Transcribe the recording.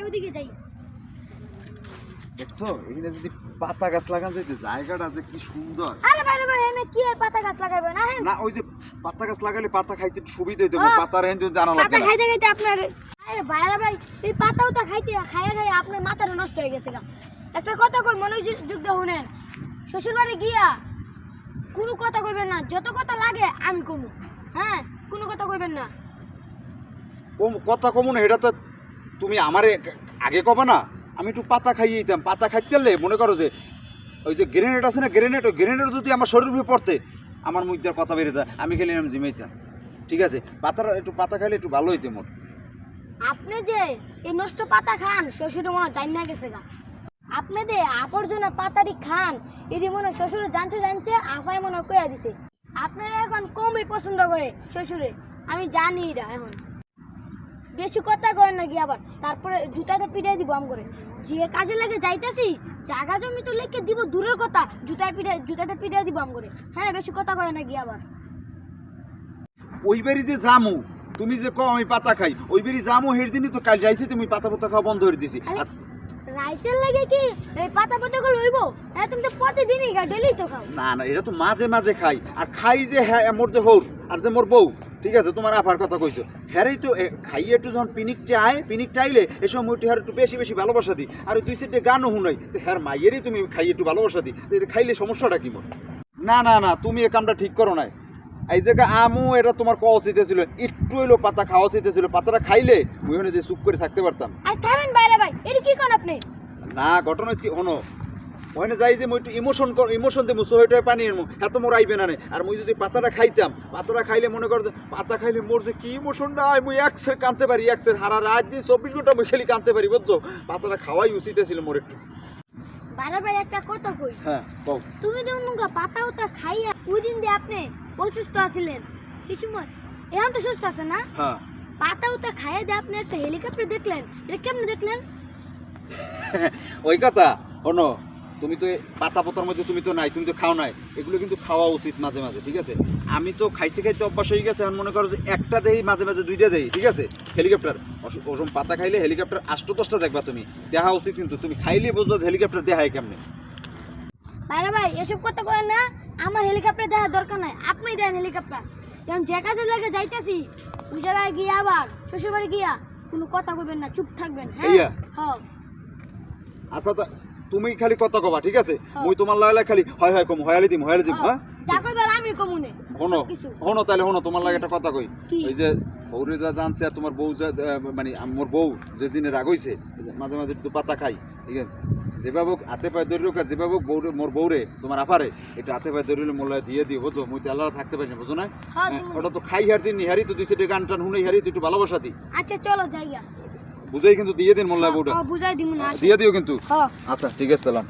ভাই ওদিকে যাই। দেখছ এখানে যদি পাতা গাছ লাগান যেতে জায়গাটা যে কি সুন্দর। আরে ভাই ভাই এনে কি আর পাতা গাছ লাগাবে না না ওই যে পাতা গাছ লাগালে পাতা খাইতে সুবিধা হইতো। পাতা রেঞ্জ জানা পাতা খাইতে খাইতে আপনার আরে ভাই ভাই এই পাতাও তো খাইতে খাইয়া খাইয়া আপনার মাথাটা নষ্ট হয়ে গেছে গা। একটা কথা কই মনোযোগ দিয়ে শুনেন। শ্বশুর বাড়ি গিয়া কোনো কথা কইবেন না যত কথা লাগে আমি কমু। হ্যাঁ কোনো কথা কইবেন না। কম- কথা কমন এটা তো তুমি আমারে আগে কবা না, আমি একটু পাতা খাইয়ে দিতাম। পাতা খাইতে মনে করো যে, ওই যে গ্রেনেড আছে না গ্রেনেড ওই গ্রেনেড যদি আমার শরীর উপরে পড়তে, আমার মুখ কথা বেরিয়ে আমি খেলে আমি জিমাইতাম। ঠিক আছে? পাতাটা একটু পাতা খাইলে একটু ভালো হইতে মোট। আপনি যে এই নষ্ট পাতা খান, শ্বশুর মনে জানি না গেছে গা। আপনি যে আবর্জনা পাতারি খান, এটি মনে শ্বশুর জানছে জানছে, আফাই মনে কইয়া দিছে। আপনারা এখন কমই পছন্দ করে শ্বশুরে। আমি জানি এটা এখন। বেশি কথা করেন নাকি আবার? তারপরে জুতাতে পিটাই দিব আম করে। যে কাজে লাগে যাইতেছি জায়গা জমি তো লেখে দিব দূরের কথা জুতায় পিটাই জুতাতে পিটাই দিব আম করে। হ্যাঁ বেশি কথা করেন নাকি আবার? ওই বাড়ি যে জামু তুমি যে কও আমি পাতা খাই ওই বাড়ি জামু হের দিনই তো কাল যাইতে তুমি পাতা পাতা খাওয়া বন্ধ করে দিছি। রাইতের লাগে কি? এই পাতা পাতা গুলো লইব? হ্যাঁ তুমি তো প্রতিদিনই গা ডেলি তো খাও। না না এটা তো মাঝে মাঝে খাই। আর খাই যে হ্যাঁ মোর যে হৌর আর যে মোর বউ। ঠিক আছে তোমার আফার কথা কইছো। হ্যারেই তো খাইয়ে একটু যখন পিনিক চায় পিনিক চাইলে এ সময় হ্যার একটু বেশি বেশি ভালোবাসা দিই। আর দুই সাইডে গানও শুনাই। তো হ্যার মাইয়েরই তুমি খাইয়ে একটু ভালোবাসা দিই। তো এটা খাইলে সমস্যাটা কি মোর না না না তুমি এ কামটা ঠিক করো নাই। এই জায়গা আমু এটা তোমার ক উচিত ছিল একটু হইল পাতা খাওয়া উচিত ছিল পাতাটা খাইলে মুই যে চুপ করে থাকতে পারতাম। আর থামেন বাইরে ভাই এটা কি কোন আপনি? না ঘটনা কি হনো ওখানে যাই যে মই ইমোশন ইমোশন দিয়ে মুসো হইতে পানি এর এত মোর আইবে না। আর মুই যদি পাতাটা খাইতাম পাতাটা খাইলে মনে কর যে পাতা খাইলে মোর যে কি ইমোশনটা হয় মুই এক সের কানতে পারি এক সের। হারা রাত দিন চব্বিশ ঘণ্টা মুই খালি কানতে পারি বুঝছ? পাতাটা খাওয়াই উচিত ছিল মোর একটু। ভাই একটা কথা কই। হ্যাঁ কও। তুমি তো নুঙ্গা পাতা উতা খাইয়া ওই দিন দিয়ে আপনি অসুস্থ আছিলেন কি সময়? এখন তো সুস্থ আছেন না? হ্যাঁ। পাতা উতা খাইয়া দিয়ে আপনি একটা হেলিকপ্টার দেখলেন এটা কেমনে দেখলেন? ওই কথা হনো তুমি তো পাতা পাতার মধ্যে তুমি তো নাই তুমি তো খাও নাই। এগুলো কিন্তু খাওয়া উচিত মাঝে মাঝে ঠিক আছে? আমি তো খাইতে খাইতে অভ্যাস হয়ে গেছে এখন মনে করো যে একটা দেই মাঝে মাঝে দুইটা দেই ঠিক আছে? হেলিকপ্টার ওরকম পাতা খাইলে হেলিকপ্টার আষ্ট দশটা দেখবা তুমি দেখা উচিত কিন্তু তুমি খাইলে বুঝবা যে হেলিকপ্টার দেখায় কেমনে। বাইরে ভাই এসব কথা করেন না আমার হেলিকপ্টার দেওয়ার দরকার নাই আপনি দেন হেলিকপ্টার। যেমন যে কাজে লাগে যাইতেছি ওই জায়গায় গিয়ে আবার শ্বশুর বাড়ি গিয়া কোনো কথা কইবেন না চুপ থাকবেন হ্যাঁ? হ্যাঁ আচ্ছা তা তুমি খালি কথা কবা ঠিক আছে? মই মুই তোমার লাগে খালি হয় হয় কম হয়ালি দিম হয়ালি দিম হ্যাঁ। যা কইবার আমি কমুনে হনো হনো তাহলে হনো তোমার লাগে একটা কথা কই? ওই যে বউরে যা জানছে আর তোমার বউ যা মানে মোর বউ যে দিনে রাগ হইছে মাঝে মাঝে একটু পাতা খাই ঠিক আছে যেভাবে হাতে পায়ে ধরে আর যেভাবে বউরে মোর বউরে তোমার আফারে একটু হাতে পায়ে ধরে মোল্লা দিয়ে দিও বুঝো মুই তো আল্লাহ থাকতে পারি না বুঝো না? হ্যাঁ হ্যাঁ, ওটা তো খাই হার দিন হারি তো দুই সাইডে গান টান শুনে হারি তো একটু ভালোবাসা দি। আচ্ছা চলো যাইয়া বুঝাই কিন্তু দিয়ে দিন মোল্লা বউটা। হ্যাঁ, বুঝাই দিমু না। দিয়ে দিও কিন্তু। হ্যাঁ। আচ্ছা ঠিক আছে তাহলে।